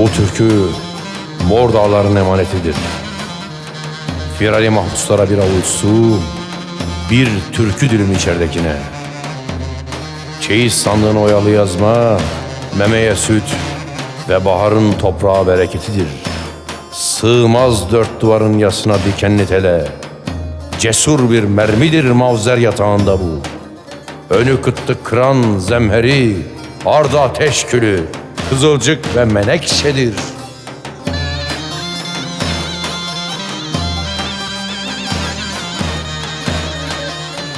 Bu türkü Mor Dağların emanetidir. Firari mahpuslara bir avuç su, bir türkü dilim içeridekine. Çeyiz sandığın oyalı yazma, memeye süt ve baharın toprağa bereketidir. Sığmaz dört duvarın yasına dikenli tele. Cesur bir mermidir mavzer yatağında bu. Önü kıtlık kıran zemheri, ardı ateş külü, kızılcık ve menekşedir.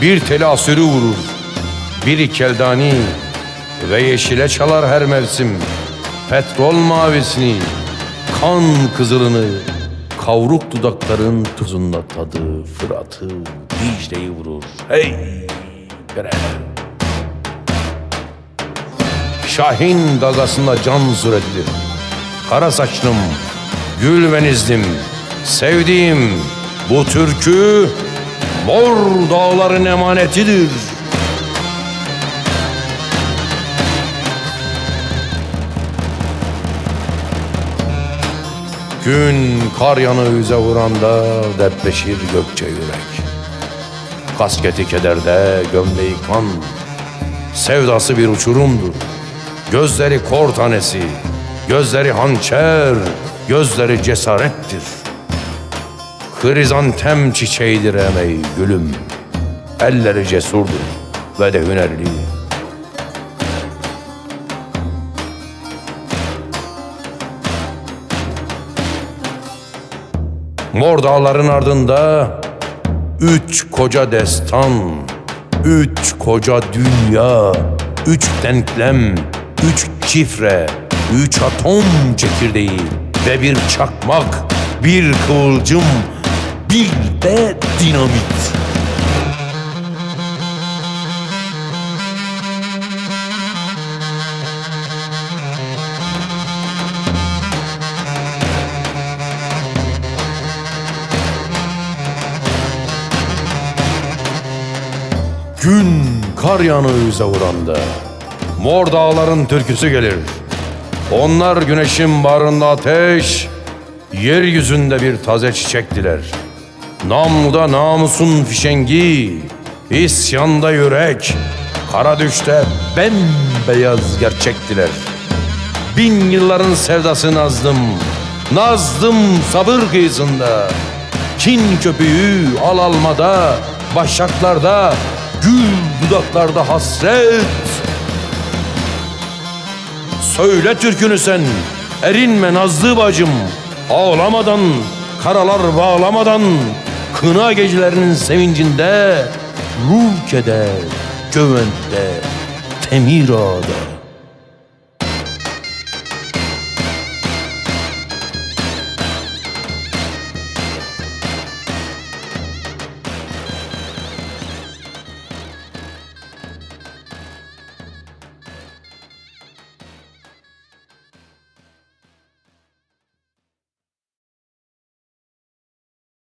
Bir teli asürü vurur, bir keldani ve yeşile çalar her mevsim. Petrol mavisini, kan kızılını, kavruk dudakların tuzunla tadı, Fırat'ı, Dicle'yi vurur. Hey! Göre. Şahin gagasında can suretidir. Kara saçlım, gül benizlim, sevdiğim bu türkü mor dağların emanetidir. Gün kar yanı yüze vuranda depleşir gökçe yürek. Kasketi kederde, gömleği kan. Sevdası bir uçurumdur. Gözleri kor tanesi, gözleri hançer, gözleri cesarettir. Krizantem çiçeğidir emeği gülüm. Elleri cesurdur ve de hünerli. Mor dağların ardında üç koca destan, üç koca dünya, üç denklem, üç şifre, üç atom çekirdeği ve bir çakmak, bir kıvılcım, bir de dinamit. Gün kar yanı yüze vuranda Mor dağların türküsü gelir. Onlar güneşin barında ateş Yeryüzünde bir taze çiçektiler Namluda namusun fişengi İsyanda yürek. Kara düşte bembeyaz gerçektiler Bin yılların sevdası nazdım Nazdım sabır kıyısında. Kin köpüğü al almada Başaklarda Gül dudaklarda hasret Söyle türkünü sen. Erinme nazlı bacım. Ağlamadan Karalar bağlamadan Kına gecelerinin sevincinde Ruh keder Gövende Temir ağda